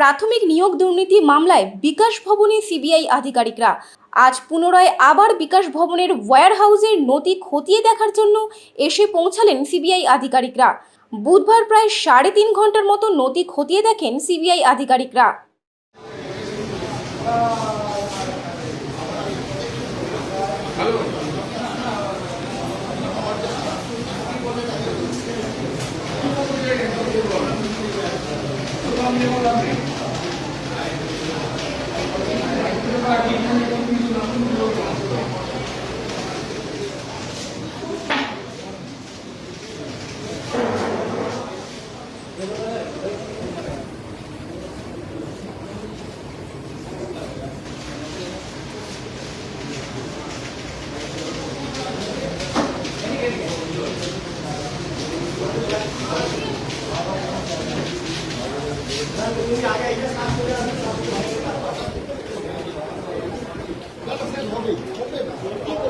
প্রাথমিক নিয়োগ দুর্নীতি মামলায় বিকাশ ভবনে সিবিআই আধিকারিকরা। আজ পুনরায় আবার বিকাশ ভবনের ওয়্যার হাউসের নথি খতিয়ে দেখার জন্য এসে পৌঁছালেন সিবিআই আধিকারিকরা। বুধবার প্রায় সাড়ে তিন ঘণ্টার মতো নথি খতিয়ে দেখেন সিবিআই আধিকারিকরা। হবে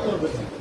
হবে না